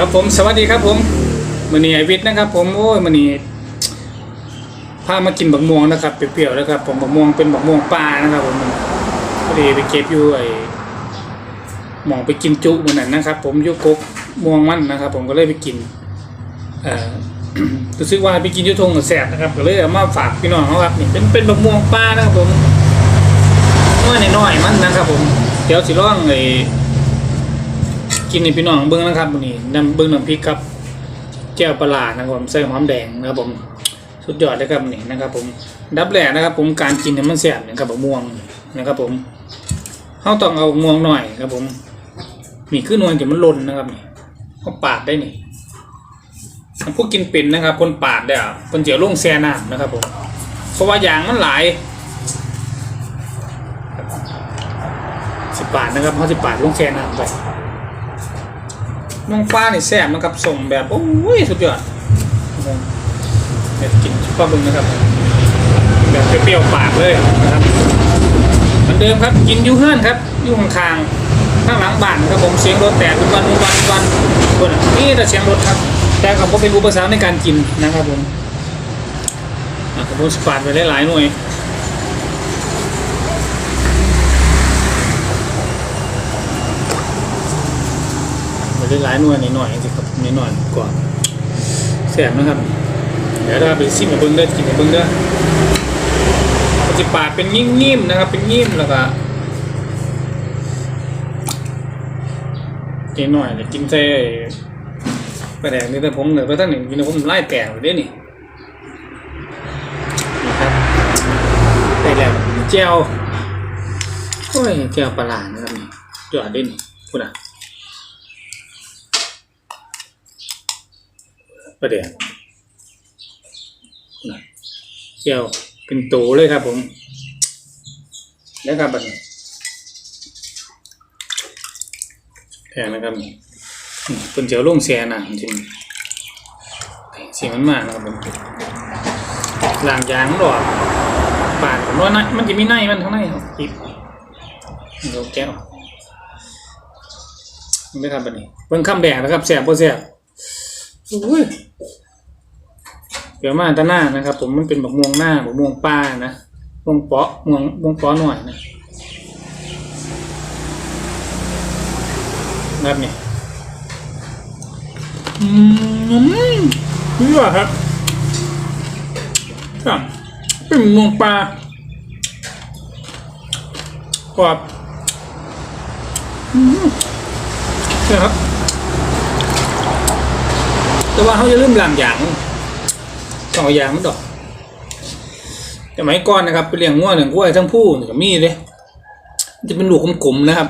ครับผมสวัสดีครับผมมันนี่ไอวิทย์นะครับผมโอ้ยมันนี่พามากินบักม่วงนะครับเปรี้ยวๆนะครับผมบักม่วงเป็นบักม่วงปลานะครับผมพอดีไปเก็บอยู่ไอหมองไปกินจุเหมือนนั้นนะครับ ผมยุกกม่วงมันนะครับ ผมก็เลยไปกินเอ่อรู้สึกว่าไปกินยุทงกับแสบนะครับก็เลยเอามาฝากพี่น้องเขาครับนี่เป็นเป็นบักม่วงปลานะครับผมน้อยน้อยๆมันนะครับ ผมเดี๋ยวสิร่องไอ กินในพี่น้องเบิ้งนะครับวันนี้น้ำเบิ้งน้ำพริกครับแก้วปลาร้านะครับผมใส่หอมแดงนะครับผมสุดยอดเลยครับนี่นะครับ ผมดับแรกนะครับ ผมการกินเนี่ยมันแสบนะครับบะม่วงนะครับ ผมเขาต้องเอาม่วงหน่อยครับ ผมมีขึ้นนวลจะมันล่นนะครับนี่เขาปาดได้นี่พวกกินเป็นนะครับ คนปาดได้อะคนเจียวลงแซ่น้ำนะครับผมเพราะว่าอย่างมันหลายสิบบาทนะครับเขาสิบบาทลงแซ่น้ำไป น้องฟ้านี่แซ่บนะครับส่งแบบโอ้ยสุดยอดเดี๋ยวกินชุบปลาบึงนะครับ แบบเปรี้ยวปากเลยนะครับเหมือนเดิมครับกินยูเฮือนครับยูข้างๆข้างหลังบ้านครับผมเสียงรถแตกทุกวันทุกวันทุกวันคนนี่แต่เสียงรถครับ แต่ก็บ่เป็นอุปสรรคในการกินนะครับผมผมสปาดไปหลายๆหน่วย ไปได้ หลายหน่วยนิดหน่อยสิครับนิดหน่อยกว่าแสบนะครับ เดี๋ยวเราไปซิมกับเบิ้งเด้อกินกับเบิ้งเด้อปฏิปาดเป็นนิ่มๆนะครับ เป็นนิ่มแล้วก็กินหน่อยเดี๋ยวกินใส่ไปแดงนี่แต่ผมเหนือไปตั้งหนึ่งกินแล้วผมไล่แตกเลยด้นี่นี่ครับได้แล้วเจียวโอ้ยเจียวปลาหลานะครับนี่จอดเด้นี่พูดอะ ประเดี๋ยวเกี่ยวเป็นโตเลยครับ ผมแล้วครับบัดนี้แพงนะครับนี่อืมเป็นเจียวลุ่งแซนะจริงเสียงมันมากนะครับผมหลังยางมันออกปาดผมว่าในมันจะมีในมันทั้างในครับปิดเราแก้วนี่ครับบัดนี้เบิ่งคำแดงนะครับแสบบ่แสบอุ้ย เดี๋ยวมาตาหน้านะครับ ผมมันเป็นบักม่วงหน้าบักม่วงป้านะม่วงเปาะม่วงม่วงเปาะหน่อยนะแบบนี้อืมนี่ว่าครับครับเป็นม่วงปลากรอบอืมนี่ครับ แต่ว่าเขาจะเริ่าลืมล้างยาง ต้องเอายางมันดอกแต่ไม้ก่อนนะครับไปเลี้ยงง่วเลี้ยงกล้วยทั้งผู้นี่ก็มีเลยมันจะเป็นลูกกลมๆนะครับ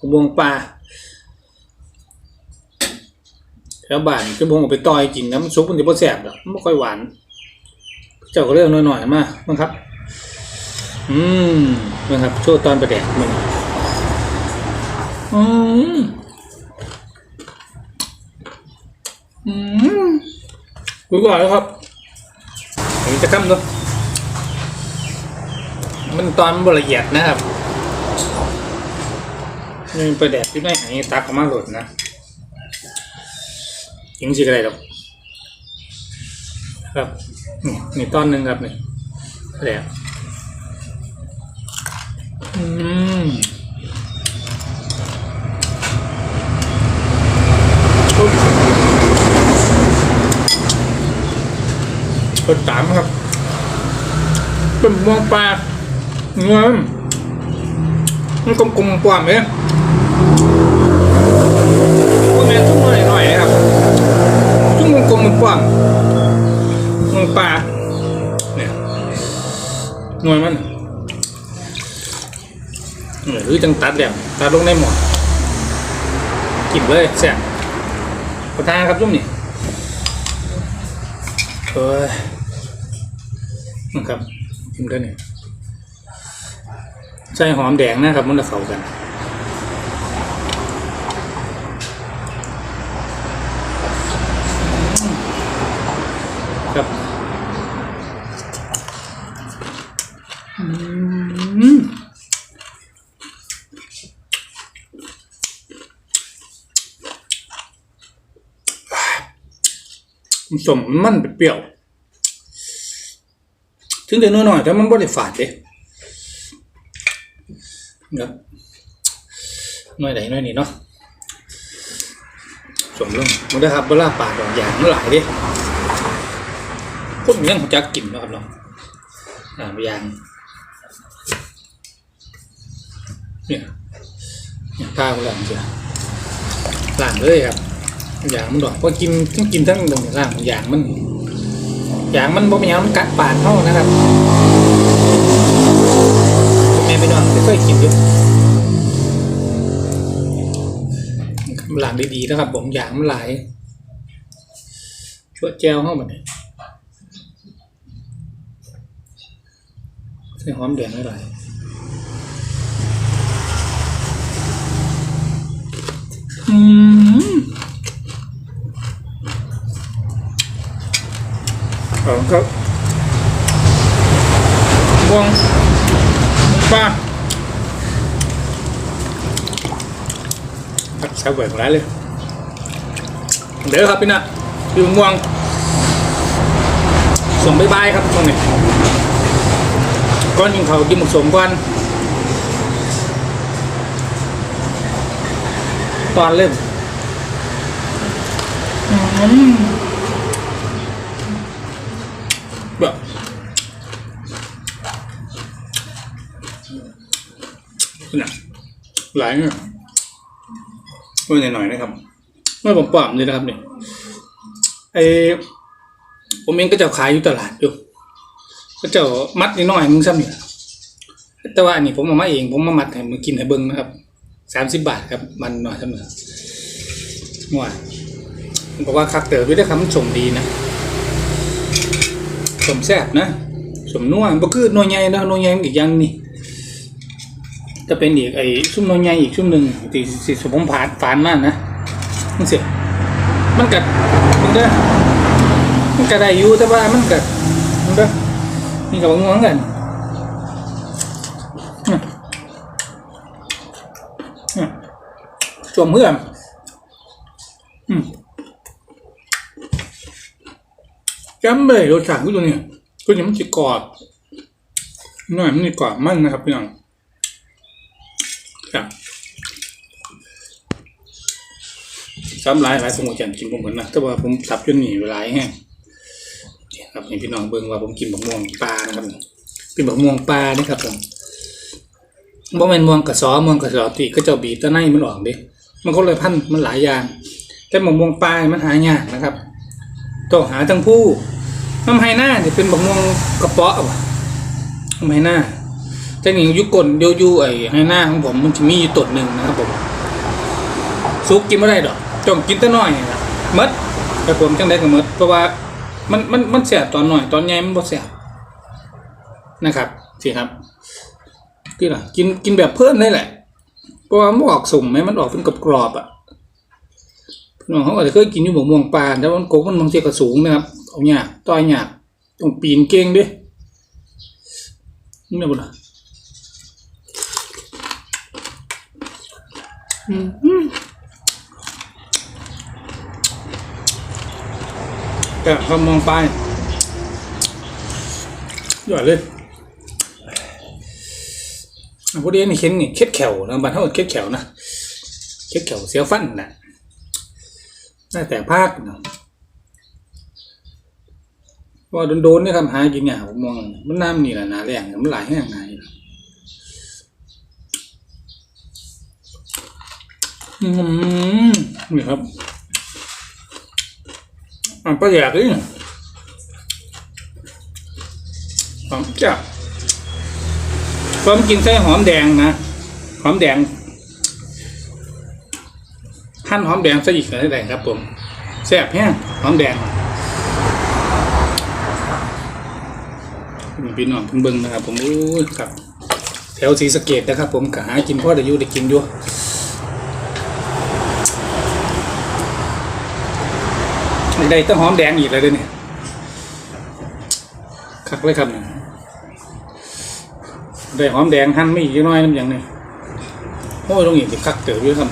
กบวงปลาแล้วบานกระบวงเอาไปต่อยกินนะมันซุปมันจะบ่แสบหรอกไม่ค่อยหวาน เจ้าก็เรื่องหน่อยๆมาบ้างครับ อืมนะครับโชว์ตอนประแดกมันอืมอืมคุยก่อนแล้วครับ ผมจะค้ำด้วยมันตอนมันละเอียดนะครับนี่ประแดดที่ไม่หายตักออกมาหลดนะยิงสิกระไรหรอกครับนี่นี่ตอนหนึ่งครับนี่ประแดดอืม กดสามครับเป็นมองปลาเงินมันกลมๆกว่าไหมว่าแม่ทุ่งหน่อยหน่อยๆครับทุ่งกลมๆกว้างมองปลาเนี่ยหน่วยมันหรือจังตัดแล้วตัดลงในหมอกินเลยแซ่บประทานครับจุ่มนี่เอ้ย นะครับกินกันเนี่ยใส่หอมแดงนะครับ มันจะเข้ากันครับอืมสมมันเปรี้ยว ถึงเดี๋ยวน้อยๆแต่มันบ่ได้ฝาดเด้ครับน้อยใดน้อยนี่เนาะสมลงมันได้ครับเวลาปาดดอกยางมันหลายเด้คนยังจักกินนะครับเนาะอ่ายางเนี่ยข้าวหลังเสียหลังเลยครับอย่างมันดอกเพราะกินทั้งกินทั้งดอกยางยางมัน อย่างมันบ่เป็นหยังมันกัดปากเข้านะครับแม่ไปนอนเคยกินอยู่หลังดีๆนะครับผมอย่างมันหลายชั่วแจวเข้ามาเนี่ยใส่หอมแดงไม่หลายอืม ของครับม่วงปลาครับแซ่บเบิร์ของร้านเลย เดี๋ยวครับพี่นะพี่ม่วงส่งบายบายครับช่วงนี้ก้อนยิงเขากินหมกสมก่อนตอนเริ่มอืม แบบนี่หลายเนี่ยเมื่อหน่อยๆนะครับเมื่อผมปรับเลยนะครับเนี่ยไอผมเองก็จะขายอยู่ตลาดอยู่ก็จะมัดนิดหน่อยมึงซ้ำเนี่ยแต่ว่าอันนี้ผมเอามาเอง ผมมามัดให้มึงกินให้เบิ้งนะครับสามสิบบาทครับ มันหน่อยซ้ำเนี่ยว่าผมบอกว่าคักเต๋อด้วยนะครับมันชมดีนะ สมแซ่บนะ สมนัวบ่คือนัวใหญ่นะนัวใหญ่อีกอย่างนี่จะเป็นอีกไอ้ซุ่มนัวใหญ่อีกซุ่มหนึ่งที่สิสมผมผ่านฝานมากนะมันเสียมันกัดมันเด้มันกัดได้อยู่แต่ว่ามันกัดมันเด้อนี่กับงวงกันอืมอืมจมเพื่อนอืม จำเลยรสชาติของตัวเนี้ตัวนี้มันจะกรอบหน่อยมันจะกรอบมั่นนะครับพี่น้องครับซ้ำหลายหลายสมุนจันกินผมเหมือนนะแต่ว่าผมสับจนหนีเวลาแห้งครับให้พี่น้องเบิ่งว่าผมกินบักม่วงปลานะครับเป็นบักม่วงปลานี่ครับผมบ่แม่นม่วงกระสอม่วงกระสอตีก็เจ้าบีตะไนมันออกเด้มันก็เลยพันมันหลายอย่าง แต่บักม่วงปลามันหายากนะครับ ต้องหาทั้งผู้น้ำไฮหน้าเนี่ยเป็นบักม่วงกระเปาะว่ะน้ำไฮหน้าแต่นี่ยุกลเดียวอยูไอ้ไฮหน้าของผมมันจะมีอยู่ตดหนึ่งนะครับผมซุกกินไม่ได้ดอกต้องกินแต่น้อยนะมดแต่ผมจังได้กับมดเพราะว่ามันมันมันเสียตอนหน่อยตอนใหญ่มันบ่เสียนะครับสิครับที่ล่ะกินกินแบบเพื่อนนี่แหละเพราะว่ามันออกสุ่มไหมมันออกเป็นกรอบๆอะ น้องเขาอาจจะเคยกินอยู่หมกม่วงปลาแต่ว่ามันโกกมันบางทีก็สูงนะครับเอาหยากต่อยหยากต้องปีนเก่งด้วยนี่บุญอะอืมแต่เขามองไปยอดเลยพวกนี้นี่เข็นนี่เค็ดแขวนะบ้านเขาเอิ้นเค็ดแขวนะเค็ดแขวเสียวฟันนะ ได้แต่ภาคเนาะว่าโดนๆนี่ครับหากินเนี่ยผมมองมันน้ำนี่แหละนาแรงมันหลายแห้งไงอืมนี่ครับอันประหยัดเลยเนี่ยหอมจับผมกินไส้หอมแดงนะ หอมแดง หั่นหอมแดงใส่อีกหน่อยได้ครับ ผมแซ่บแห้งหอมแดงพี่น้องเพิ่นเบิ่งนะครับ ผมอู้ยครับแถวศรีสเกดนะครับ ผมก็หากินพ่อได้อยู่ได้กินอยู่ได้ต้องหอมแดงอีกแล้วเด้อเนี่ยคักเลยครับเนี่ยได้หอมแดงหั่นไม่อีกน้อยน้ำอย่างนี้โอ้ยตรงนี้จะคักเต๋ออยู่ครับ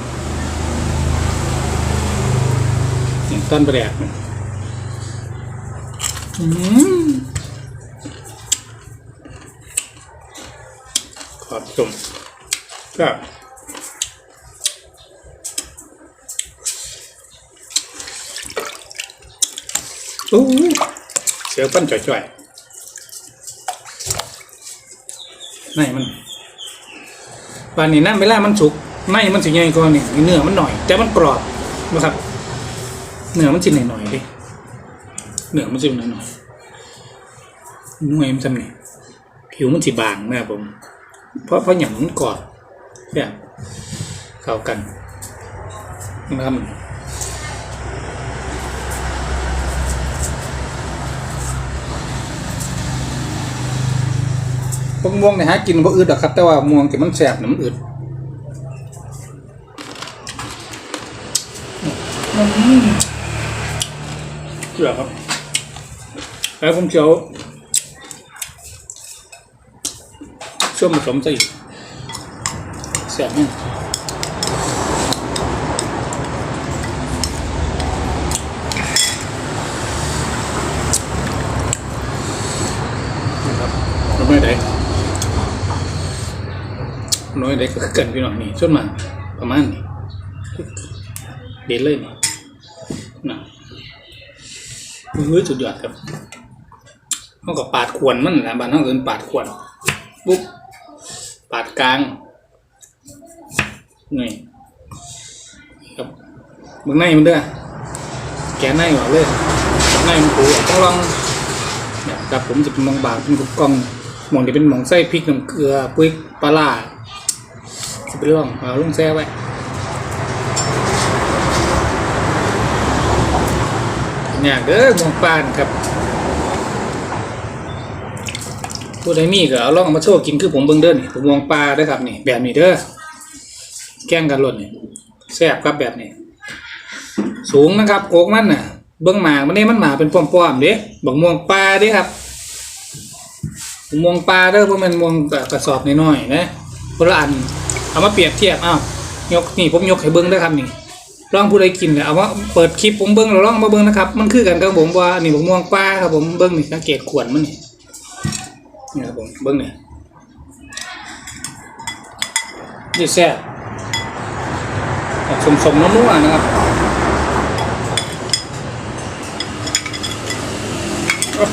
นี่ ต้นแประแดกนี่อืมขอบชมก็อู้เสียวปั้นจ่อยๆในมันปานนี้น้ำเวลามันสุกในมันสิใหญ่กว่านี่เนื้อมันหน่อย แต่มันกรอบนะครับ เนื้อมันสิหน่อยๆดิเนื้อมันสิหน่อยๆนุ่ยมันจำเนี่ยผิวมันสิบางนะครับผม เพราะเพราะอย่างมันกอบเนี่ยเข้ากันนะครับพวกม่วงเนี่ยฮะกินบ่อืดหรอกครับ แต่ว่าม่วงที่มันแสบนี่ยมันอืดอืม เชื่อครับแล้วผมเจียวช่วงผสมซะอีกแสบเนี่ยนะครับเราไม่ได้น้อยได้ก็เกินพี่น้องนี่ส่วนมากประมาณนี้เด็ดเลยนี่นะ เฮ้ยสุดยอดครับเขาก็ปาดขวนมันนะบ้านเขาเอินปาดขวนปุ๊บปาดกลางนี่ครับมึงในมันเด้อแกะในหรอเลยในมันปูต้องลองเนี่ยครับผมจะเป็นมองบางเป็นกล่องหมองที่เป็นหมองไส้พริกน้ำเกลือปุ้ยปลาร้าจะไปลองเอาลุงแซ่ไว้ เนี่ยเด้อมองปานครับผู้ใดมีก็เอาล่องมาโชว์กินคือผมเบิ่งเด้อนี่ผมมองปลาเด้อครับนี่แบบนี้เด้อแกงกันหล่นนี่แซ่บครับแบบนี้ สูงนะครับโกกมันน่ะ เบิ่งหมากมันนี่มันหมาเป็นป้อมๆเด้บักม่วงปลาเด้ครับบักม่วงปลาเด้อเพวกมันม่วงกระสอบน้อยๆนะคนละอันเอามาเปรียบเทียบอ้าวยกนี่ผมยกให้เบิ่งเด้อครับนี่ ลองผู้ใดกินเนี่ยเอาว่าเปิดคลิปผมเบิ้งเราลองมาเบิ้งนะครับ มันคือกันกับผมว่านี่ผมม่วงป้าครับผมเบิ้งนี่สังเกตขวดมันนี่นี่ครับผมเบิ้งนี่นี่แซ่บสมสมๆนัวๆนะครับเอา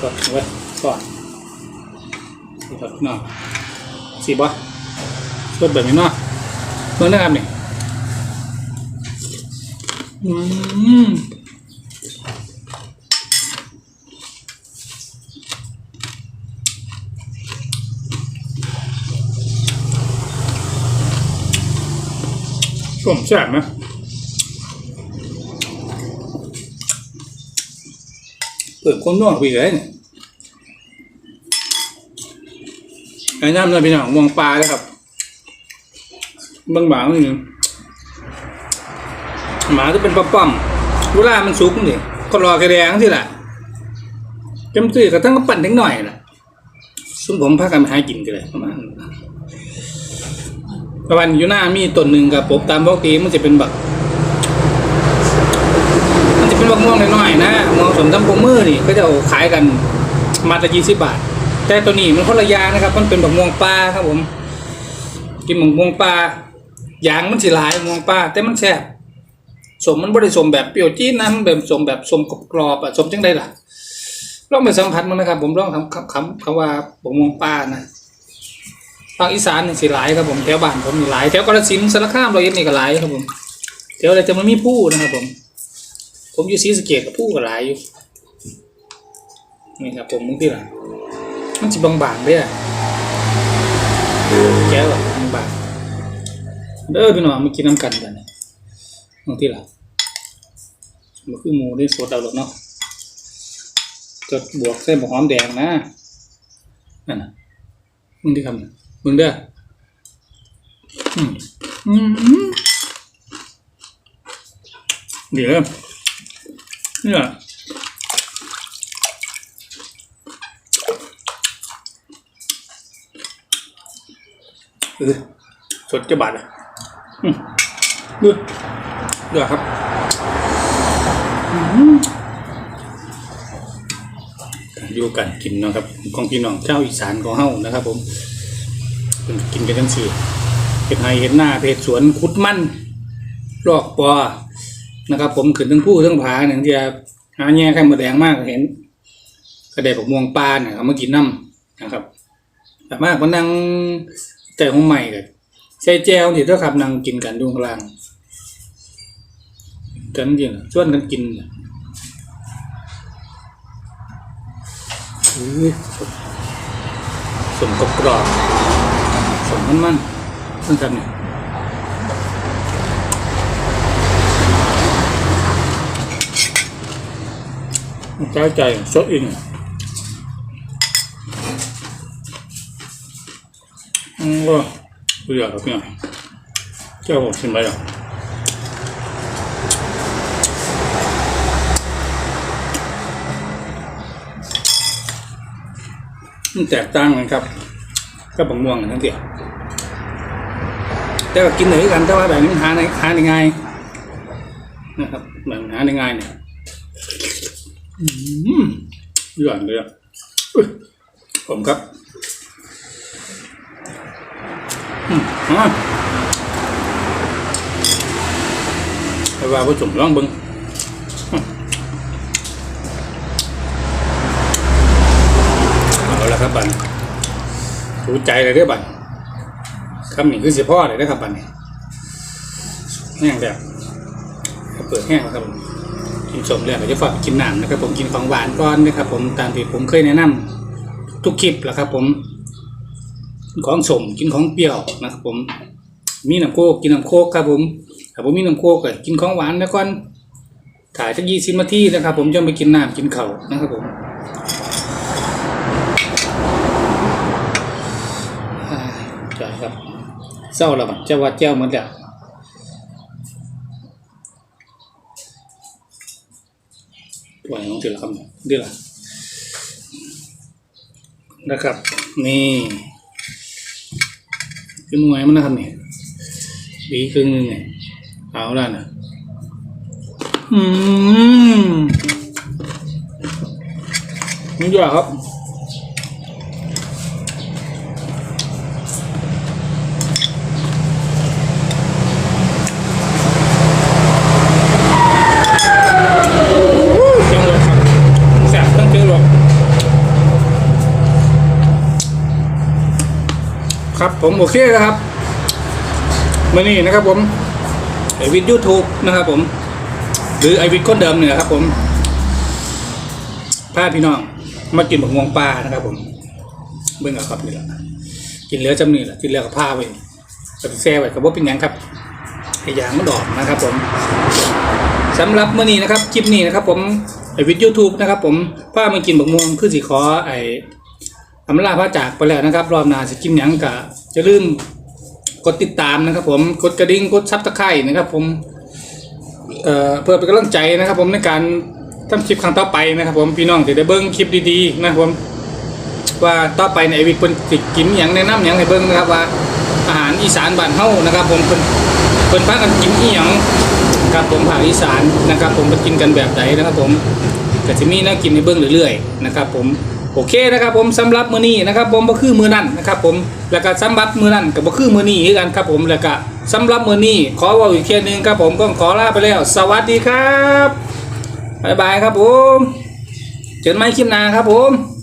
กดไว้ก่อนนี่ครับเนาะสีบ่กดแบบนี้เนาะเบิ้งนะครับนี่ อืมผมแซ่บนะเปิดคนนอกไปเลยเนี่ยไอ้น้ำเลยพี่น้องมองปลาเลยครับบางบางๆนี่ หมาจะเป็นปั๊มๆเวลามันสุกนี่ก็รอกระแดงที่แหละจำตื้อกระทั่งก็ปั่นนิดหน่อยแหละซึ่งผมพากันไปหากินกันเลยประมาณประมาณอยู่หน้ามีต้นหนึ่งกับผมตามปกติมันจะเป็นแบบมันจะเป็นบักม่วงน้อยๆนะมองสมตำปงมือนี่ก็จะาขายกันมาละยี่สิบบาท แต่ตัวนี้มันคนละยางนะครับ มันเป็นบักม่วงปลาครับผม กินบักม่วงปลายางมันสิหลายม่วงปลาแต่มันแซ่บ สมมันบริสมแบบเปรี้ยวจี๊ดนะมันแบบสมแบบสมกรอบอะสมจังได้ล่ะลองไปสัมผัสมันนะครับ ผมลองทำคำคำคำว่าผมมองป้านะภาคอีสานนี่สิหลายครับผมแถวบ้านผมมีหลายแถวกาฬสินสารคามร้อยเอ็ดนี่ก็หลายครับผมแถวอะไรจะมันมีผู้นะครับผม ผมอยู่ศรีสะเกษกับผู้ก็หลายอยู่นี่ครับผมมึงที่ละมันจะบางๆเด้อแก้วบางๆเด้อพี่น้องมากินน้ำกันกัน บางทีหล่ะมันคือหมูได้สดเอาหรอกเนาะจดบวกเส้นบวกหอมแดงนะนั่นนะมึงที่คำนะมึงเด้ออืมอืมเดี๋ยวเนี่ยเออสดจะบาดอะอืมดู เดือครับอืมอยู่กันกินนะครับของพี่น้องเจ้าอีสานของเฮานะครับ ผมกินกันจังซี่เฮ็ดไร่เฮ็ดหน้าเฮ็ดสวนขุดมันลอกปอนะครับ ผมขึ้นทั้งผู้ทั้งผาเนี่ยที่หาแง่ไข่มดแดงมากเห็นกระเดบกม่วงปลาเนี่ยเอามากินน้ำนะครับแต่มากก็นั่งแต่ของใหม่กันใช้แจวที่เท่าขับนั่งกินกันดูข้างล่าง กันจริงๆชวนกันกินน่ะอุ้ยสมกรอบกรอบสมมันมันเพิ่งทำเนี่ยใจใจสดอินอืมก็เบื่อครับเนี่ยเจ้าบอกชิมไปอะ มันแตกต่างกันครับก็บังม่วงกันทั้งเดียวแต่ก็กินเหนือกันแต่ว่าแบบนี้หาในหาในง่ายนะครับแบบหาในง่ายเนี่ยอืมหย่อนเลยอะผมครับอืมอะให้ว่าผู้ชมลองเบิ่ง เอา ละครับบันรู้ใจเลยด้อบันคำนี้คือเสีพ่อเลยนะครับบันนี่แห้งแบบเปิดแห้งแล้วครับผมกินสมเรื่องก็จะฝากกินหน้ำนะครับ ผมกินของหวานก่อนนะครับ ผมตามที่ผมเคยแนะนำทุกคลิปแหละครับ ผมกินของสมกินของเปรี้ยวนะครับ ผม มีน้ำโคกกินน้ำโคกครับผมถ้าผมมีน้ำโคกก็กินของหวานแล้วก่อนถ่ายสักยี่สิบนาทีนะครับ ผมจะไปกินน้ำกินเข่านะครับผม อ่าจ้าครับ เศร้าแล้วบัดเจ้าวัดเจ้าเหมือนแล้วปล่อยน้องเสร็จแล้วครับเดี๋ยวละนะครับ นี่ขึ้นหน่วยมันนะครับนี่ดีครึ่งนึงเนี่ยเอาล้วนะอืมนี่ด้วยครับ เชียงเลยครับแสบตั้งเจอหรอกครับ ผมโอเคแล้วครับมานี่นะครับผมไอวิดยูทูบนะครับผมหรือไอวิดคนเดิมเนี่ยครับผมพาพี่น้องมากินบักม่วงปลานะครับ ผมเบิ่งเอาครับนี่แหละกินเหลือจำนี่แหละกินเหลือกับผ้าไว้กับแซ่ไว้กับว่าเป็นยังครับไออย่างมันดอกนะครับ ผมสำหรับมื้อนี้นะครับคลิปนี้นะครับ ผมไอวิดยูทูบนะครับ ผมป้ามากินบักม่วงคือสิขอไออำลาพระจากไปแล้วนะครับ รอบหน้าสิกินยังกะ จะลืมกดติดตามนะครับ ผมกดกระดิ่งกดซับตะไคร่นะครับ ผมเอ่อเพื่อเป็นกำลังใจนะครับ ผมในการทำคลิปครั้งต่อไปนะครับ ผมพี่น้องจะได้เบิ้งคลิปดีๆนะครับผมว่าต่อไปในไอวิดเพิ่นสิกินหยังแนะนำหยังให้เบิ่งนะครับว่า อาหารอีสานบ้านเฮานะครับ ผมเพิ่นเพิ่นพากันกินอีหยังครับผมภาคอีสานนะครับ ผมเพิ่นกินกันแบบใดนนะครับ ผมก็สิมีแนวกินให้เบิ่งเรื่อยๆนะครับ ผม โอเคนะครับผมสำหรับมือนี้นะครับผมบ่คือมือนั่นนะครับผมแล้วก็สำหรับมือนั่นก็บ่คือมือนี้คือกันครับผมแล้วก็สำหรับมือนี้ขอว่าอีกเที่ยหนึงครับผมก็ขอลาไปแล้ว สวัสดีครับบ๊ายบายครับผมเจอกันใหม่คลิปหน้าครับผม